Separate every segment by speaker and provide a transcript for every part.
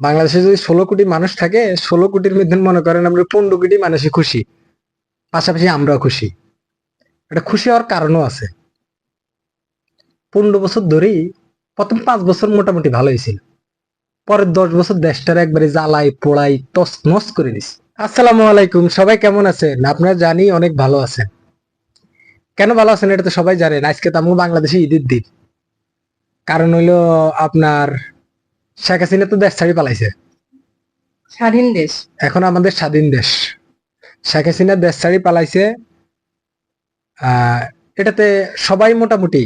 Speaker 1: বাংলাদেশে যদি ষোলো কোটি মানুষ থাকে, ষোলো কোটির মধ্যে মনে করেন আমরা পনেরো কোটি মানুষই খুশি। পাশাপাশি আমরাও খুশি। এটা খুশি হওয়ার কারণও আছে। পনেরো বছর ধরেই প্রথম পাঁচ বছর মোটামুটি ভালো হয়েছিল পরের দশ বছর দেশটার একবারে জ্বালাই পোড়াই তস নস করে দিস আসসালামু আলাইকুম, সবাই কেমন আছেন? আপনারা জানি অনেক ভালো আছেন। কেন ভালো আছেন এটা তো সবাই জানেন। আজকে তো আমরা বাংলাদেশে ঈদের দিন। কারণ হইল আপনার শেখ হাসিনা তো দেশ ছাড়ি পালাইছে।
Speaker 2: স্বাধীন দেশ।
Speaker 1: এখন আমাদের স্বাধীন দেশ। শেখ হাসিনা দেশ ছাড়ি পালাইছে আহ, এটাতে সবাই মোটামুটি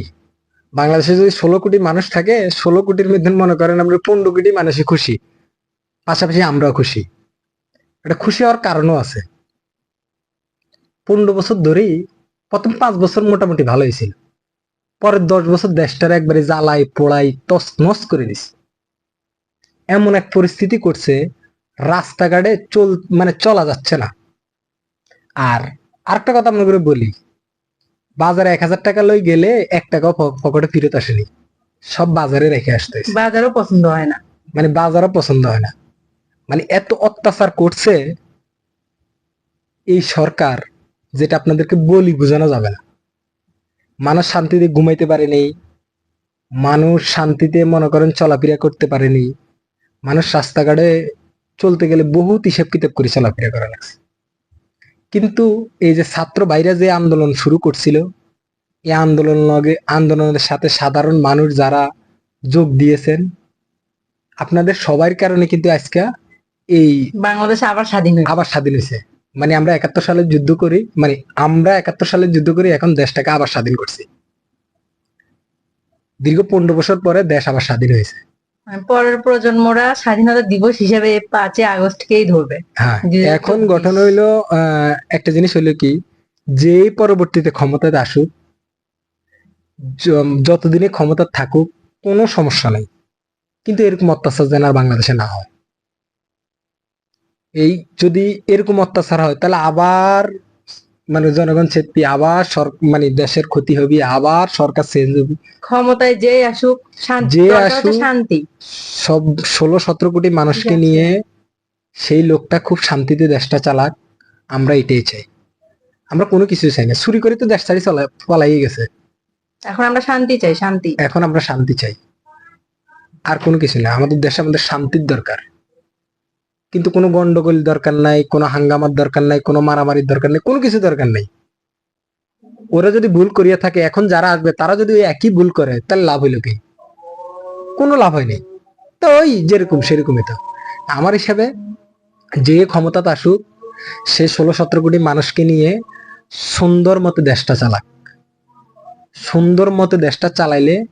Speaker 1: বাংলাদেশে যদি ষোলো কোটি মানুষ থাকে ষোলো কোটির মধ্যে মনে করেন আমরা পনেরো কোটি মানুষই খুশি। পাশাপাশি আমরাও খুশি। এটা খুশি হওয়ার কারণও আছে। পনেরো বছর ধরেই প্রথম পাঁচ বছর মোটামুটি ভালো হয়েছিল পরের দশ বছর দেশটার একবারে জ্বালাই পোড়াই তস নস করে দিস এমন এক পরিস্থিতি করছে রাস্তাঘাটে চল মানে চলা যাচ্ছে না। আর আরেকটা কথা আপনাকে করে বলি বাজারে এক হাজার টাকা লই গেলে এক টাকাও পকেটে ফিরত আসেনি। সব বাজারে রেখে আসতে
Speaker 2: বাজারও পছন্দ হয় না।
Speaker 1: মানে বাজারও পছন্দ হয় না। মানে এত অত্যাচার করছে এই সরকার যেটা আপনাদেরকে বলি বোঝানো যাবে না। মানুষ শান্তিতে ঘুমাইতে পারেনি। মানুষ শান্তিতে মনে করেন চলাফেরা করতে পারেনি। মানুষ রাস্তাঘাটে চলতে গেলে বহুত হিসেব কিতাব করে চলাফেরা করা লাগছে। কিন্তু এই যে ছাত্র বাইরে যে আন্দোলন শুরু করছিল এই আন্দোলন লগে আন্দোলনের সাথে সাধারণ মানুষ যারা যোগ দিয়েছেন আপনাদের সবার কারণে কিন্তু আজকে এই
Speaker 2: বাংলাদেশ আবার স্বাধীন
Speaker 1: আবার স্বাধীন হয়েছে। মানে আমরা একাত্তর সালে যুদ্ধ করি মানে আমরা একাত্তর সালে যুদ্ধ করি এখন দেশটাকে আবার স্বাধীন করছি। দীর্ঘ পনেরো বছর পরে দেশ আবার স্বাধীন হয়েছে।
Speaker 2: পরের প্রজন্মরা স্বাধীনতা দিবস হিসেবে পাঁচই আগস্টকেই ধরবে।
Speaker 1: হ্যাঁ এখন গঠন হইল একটা জিনিস হইল কি যে পরবর্তীতে ক্ষমতাতে আসুক যতদিনে ক্ষমতা থাকুক কোনো সমস্যা নাই। কিন্তু এরকম অত্যাচার যেন আর বাংলাদেশে না হয়। এই যদি এরকম অত্যাচার হয় তাহলে আবার মানে জনগণ চেতবি আবার মানে দেশের ক্ষতি হবে আবার সরকার চেঞ্জ হবে।
Speaker 2: ক্ষমতায় যে আসুক
Speaker 1: যে আসুক,
Speaker 2: শান্তি।
Speaker 1: সব ষোলো সতেরো কোটি মানুষকে নিয়ে সেই লোকটা খুব শান্তিতে দেশটা চালাক আমরা এটাই চাই। আমরা কোনো কিছু চাই না। চুরি করে তো দেশ ছাড়ি চলা পালাই গেছে।
Speaker 2: এখন আমরা শান্তি চাই শান্তি।
Speaker 1: এখন আমরা শান্তি চাই। আর কোনো কিছু না। আমাদের দেশে আমাদের শান্তির দরকার। কিন্তু কোনো গন্ডগোল দরকার নাই, কোনো হাঙ্গামার দরকার নাই, কোনো মারামারির দরকার নাই, কোনো কিছু দরকার নাই। ওরা যদি ভুল করিয়া থাকে, এখন যারা আসবে, তারা যদি একই ভুল করে তাহলে লাভ হইল কি? কোনো লাভ হয়নি তো ওই যেরকম সেরকমই তো। আমার হিসাবে যে ক্ষমতাতে আসুক, সে ষোলো সতেরো কোটি মানুষকে নিয়ে সুন্দর মতো দেশটা চালাক। সুন্দর মতো দেশটা চালাইলে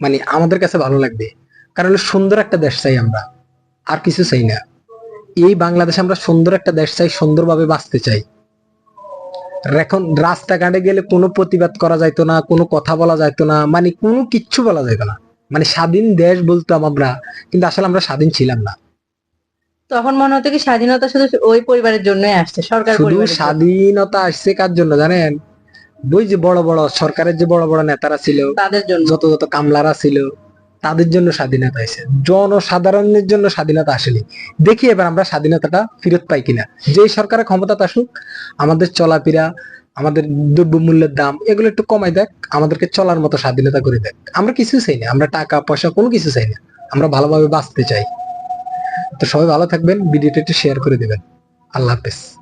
Speaker 1: মানে আমাদের কাছে ভালো লাগবে। কারণ সুন্দর একটা দেশ চাই আমরা। আর কিছু চাই না। এই বাংলাদেশে আমরা সুন্দর একটা দেশ চাই সুন্দরভাবে বাঁচতে চাই। এখন রাস্তাঘাটে গেলে কোনো প্রতিবাদ করা যাইতো না কোনো কথা বলা যাইতো না মানে কোনো কিচ্ছু বলা যাইতো না। মানে স্বাধীন দেশ বলতাম আমরা কিন্তু আসলে আমরা স্বাধীন ছিলাম না।
Speaker 2: তখন মনে হতো কি স্বাধীনতা শুধু ওই পরিবারের জন্যই আসছে সরকার
Speaker 1: শুধু
Speaker 2: জন্য।
Speaker 1: স্বাধীনতা আসছে কার জন্য জানেন? ওই যে বড় বড় সরকারের যে বড় বড় নেতারা ছিল
Speaker 2: তাদের জন্য।
Speaker 1: যত যত কামলারা ছিল তাদের জন্য স্বাধীনতা হয়েছে জনসাধারণের জন্য স্বাধীনতা আসেনি। দেখি এবার আমরা স্বাধীনতাটা ফেরত পাই কিনা। যে সরকারের ক্ষমতা আসুক, আমাদের চলাফেরা, আমাদের দ্রব্য মূল্যের দাম, এগুলো একটু কমাই দেখ, আমাদেরকে চলার মতো স্বাধীনতা করে দেখ। আমরা কিছু চাই না। আমরা টাকা, পয়সা কোনো কিছু চাই না। আমরা ভালোভাবে বাঁচতে চাই। তো সবাই ভালো থাকবেন, ভিডিওটা একটু শেয়ার করে দেবেন। আল্লাহ হাফেজ।